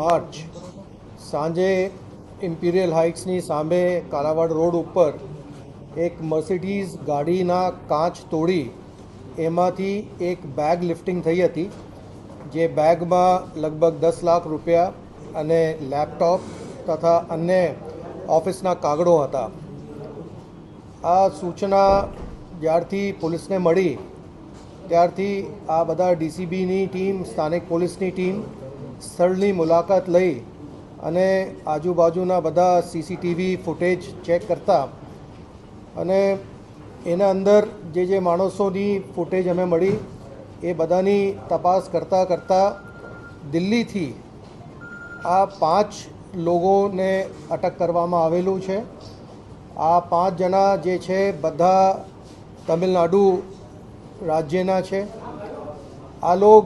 March સાંજે imperial હાઇટ્સની સામે Kalavad road ઉપર એક મર્સિડીઝ ગાડીના કાચ તોડી એમાંથી એક બેગ લિફ્ટિંગ થઈ હતી, જે બેગમાં લગભગ દસ લાખ રૂપિયા અને લેપટોપ તથા અન્ય ઓફિસના કાગળો હતા. આ સૂચના જ્યારથી પોલીસને મળી, ત્યારથી આ બધા ડીસીબીની ટીમ, સ્થાનિક પોલીસની ટીમ સ્થળની મુલાકાત લઈ અને આજુબાજુના બધા સીસીટીવી ફૂટેજ ચેક કરતા અને એના અંદર જે જે માણસોની ફૂટેજ અમે મળી, એ બધાની તપાસ કરતાં કરતાં દિલ્હીથી આ પાંચ લોકોને અટક કરવામાં આવેલું છે. આ પાંચ જણા જે છે બધા તમિલનાડુ રાજ્યના છે. આ લોક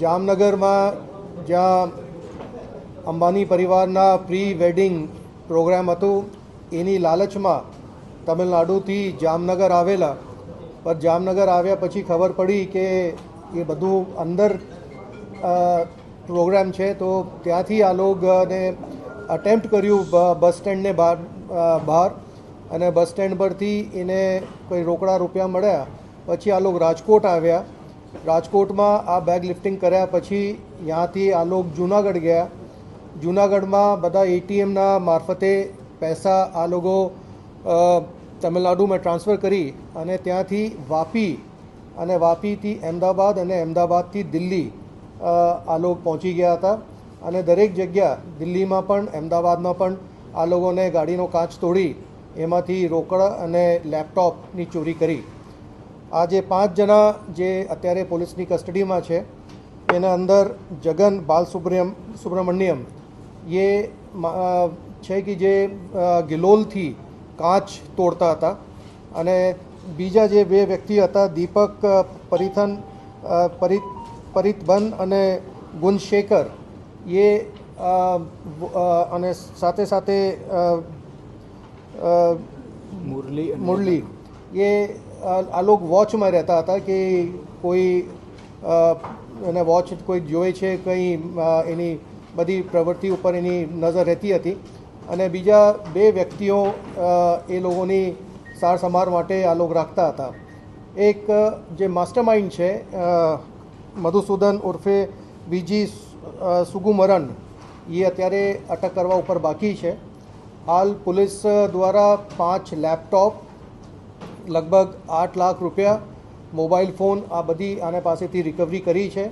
જામનગરમાં જ્યાં અંબાની પરિવારના પ્રી વેડિંગ પ્રોગ્રામ હતું, એની લાલચમાં તમિલનાડુથી જામનગર આવેલા. પણ જામનગર આવ્યા પછી ખબર પડી કે એ બધું અંદર પ્રોગ્રામ છે, તો ત્યાંથી આ લોકોને અટેમ્પ્ટ કર્યું બસ સ્ટેન્ડને બહાર બહાર. અને બસ સ્ટેન્ડ પરથી એને કોઈ રોકડા રૂપિયા મળ્યા. પછી આ લોકો રાજકોટ આવ્યા. રાજકોટમાં આ બેગ લિફ્ટિંગ કર્યા પછી ત્યાંથી આ લોકો જુનાગઢ ગયા. જુનાગઢમાં બધા એટીએમના મારફતે પૈસા આ લોકો તમિલનાડુમાં ટ્રાન્સફર કરી અને ત્યાંથી વાપી અને વાપીથી અમદાવાદ અને અહેમદાબાદથી દિલ્હી આ લોકો પહોંચી ગયા હતા. અને દરેક જગ્યા દિલ્હીમાં પણ અહેમદાબાદમાં પણ આ લોકોને ગાડીનો કાચ તોડી એમાંથી રોકડ અને લેપટોપની ચોરી કરી. આ જે પાંચ જણા જે અત્યારે પોલીસની કસ્ટડીમાં છે એના અંદર જગન બાલ સુબ્રમ સુબ્રમણ્યમ એ છે કે જે ગિલોલથી કાચ તોડતા હતા. અને બીજા જે બે વ્યક્તિ હતા દીપક પરિથન પરિત પરિતબન અને ગુણશેખર એ અને સાથે સાથે મુરલી મુરલી એ આ લોકો વોચમાં રહેતા હતા કે કોઈ એને વોચ કોઈ જોવે છે, કંઈ એની બધી પ્રવૃત્તિ ઉપર એની નજર રહેતી હતી. અને બીજા બે વ્યક્તિઓ એ લોકોની સાર સંભાળ માટે આ લોકો રાખતા હતા. એક જે જે માસ્ટરમાઇન્ડ છે મધુસૂદન ઉર્ફે બીજી સુગુમરન એ અત્યારે અટક કરવા ઉપર બાકી છે. હાલ પોલીસ દ્વારા પાંચ લેપટોપ લગભગ આઠ લાખ રૂપિયા મોબાઈલ ફોન આ બધી આના પાસેથી રિકવરી કરી છે.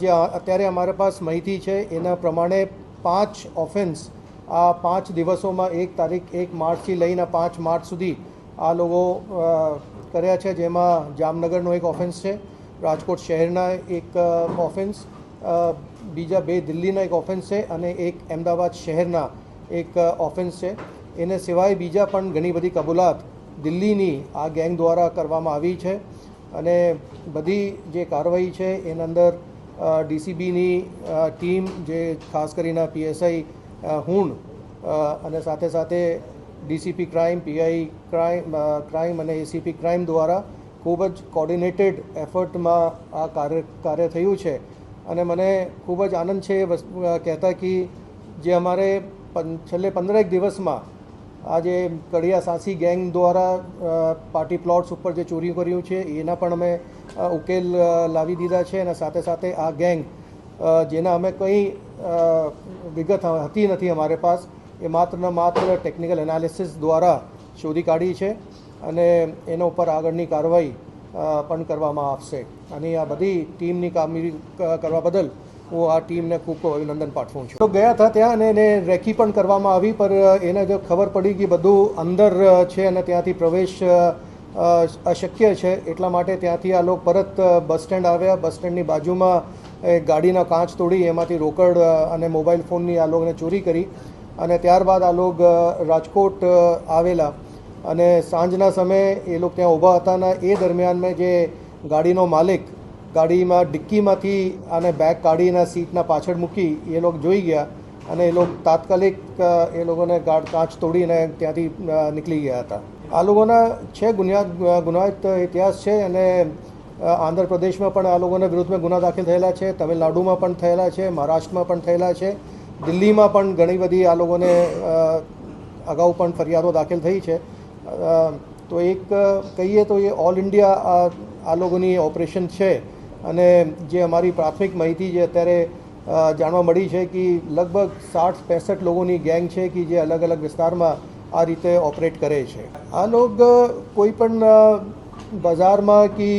જે અત્યારે અમારા પાસ માહિતી છે, એના પ્રમાણે પાંચ ઓફેન્સ આ પાંચ દિવસોમાં એક તારીખ, એક માર્ચથી લઈને પાંચ માર્ચ સુધી આ લોકો કર્યા છે, જેમાં જામનગરનો એક ઓફેન્સ છે, રાજકોટ શહેરના એક ઓફેન્સ બીજા બે દિલ્હીના એક ઓફેન્સ છે અને એક અમદાવાદ શહેરના એક ઓફેન્સ છે. એને સિવાય બીજા પણ ઘણી બધી કબૂલાત દિલ્હીની આ ગેંગ દ્વારા કરવામાં આવી છે અને બધી જે કાર્યવાહી છે, એની અંદર ડીસીબીની ટીમ જે ખાસ કરીને પીએસઆઈ હુણ અને સાથે સાથે DCP crime, PI crime crime અને એસીપી ક્રાઇમ દ્વારા ખૂબ જ કોર્ડિનેટેડ એફર્ટમાં આ કાર્ય કાર્ય થયું છે. અને મને ખૂબ જ આનંદ છે એ વસ્તુ કહેતા કે જે અમારે છેલ્લે પંદરેક દિવસમાં આ જે કડિયા સાંસી ગેંગ દ્વારા પાર્ટી પ્લોટ્સ ઉપર જે ચોરી કર્યું છે, એના પણ અમે ઉકેલ લાવી દીધા છે અને સાથે સાથે આ ગેંગ જેના અમે કંઈ વિગત હતી નથી અમારે પાસ, એ માત્ર ને માત્ર ટેકનિકલ એનાલિસિસ દ્વારા શોધી કાઢી છે અને એના ઉપર આગળની કાર્યવાહી પણ કરવામાં આવશે. અને આ બધી ટીમની કામગીરી કરવા બદલ હું આ ટીમને ખૂબ ખૂબ અભિનંદન પાઠવું છું. તો ગયા હતા ત્યાં અને એને રેકી પણ કરવામાં આવી, પર એને જો ખબર પડી કે બધું અંદર છે અને ત્યાંથી પ્રવેશ અશક્ય છે, એટલા માટે ત્યાંથી આ લોકો પરત બસ સ્ટેન્ડ આવ્યા. બસ સ્ટેન્ડની બાજુમાં એ ગાડીના કાચ તોડી, એમાંથી રોકડ અને મોબાઈલ ફોનની આ લોકોને ચોરી કરી. અને ત્યારબાદ આ લોકો રાજકોટ આવેલા. અને સાંજના સમયે એ લોકો ત્યાં ઊભા હતા અને એ દરમિયાન મેં જે ગાડીનો માલિક ગાડીમાં ડિક્કીમાંથી આને બેગ કાઢીને સીટના પાછળ મૂકી એ લોકો જોઈ ગયા અને એ લોકો તાત્કાલિક એ લોકોને ગાઢ કાચ તોડીને ત્યાંથી નીકળી ગયા હતા. આ લોકોના છે ગુનિયા ગુનાહિત ઇતિહાસ છે અને આંધ્રપ્રદેશમાં પણ આ લોકોના વિરુદ્ધમાં ગુના દાખલ થયેલા છે, તમિલનાડુમાં પણ થયેલા છે, મહારાષ્ટ્રમાં પણ થયેલા છે, દિલ્હીમાં પણ ઘણી બધી આ લોકોને અગાઉ પણ ફરિયાદો દાખલ થઈ છે. તો એક કહીએ તો એ ઓલ ઇન્ડિયા આ લોકોની ઓપરેશન છે. અને જે અમારી પ્રાથમિક માહિતી જે અત્યારે જાણવા મળી છે કે લગભગ સાઠ પેંસઠ લોકોની ગેંગ છે કે જે અલગ અલગ વિસ્તારમાં આ રીતે ઓપરેટ કરે છે. આ લોક કોઈ પણ બજારમાં કે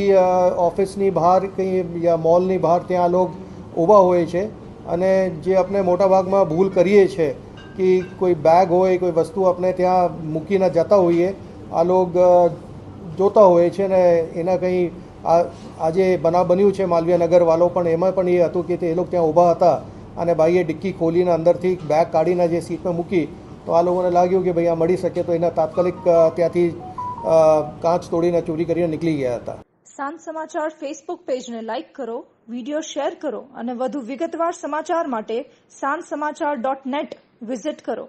ઓફિસની બહાર કંઈ યા મોલની બહાર ત્યાં લોકો ઊભા હોય છે અને જે આપણે મોટાભાગમાં ભૂલ કરીએ છીએ કે કોઈ બેગ હોય, કોઈ વસ્તુ આપણે ત્યાં મૂકીને જતા હોઈએ, આ લોક જોતા હોય છે ને એના કંઈ આ આજે બનાવ બન્યું છે માલવીય નગર વાલો પણ એમાં પણ એ હતું કે તે લોકો ત્યાં ઊભા હતા અને ભાઈએ ડિક્કી ખોલીને અંદરથી બેગ કાઢીને જે સીટમાં મૂકી, તો આ લોકોને લાગ્યું કે ભાઈ આ મળી શકે તો એના તાત્કાલિક ત્યાંથી કાચ તોડીને ચોરી કરીને નીકળી ગયા હતા. સાંજ સમાચાર ફેસબુક પેજને લાઇક કરો વિડિયો શેર કરો અને વધુ વિગતવાર સમાચાર માટે સાંજ સમાચાર ડોટ નેટ વિઝિટ કરો.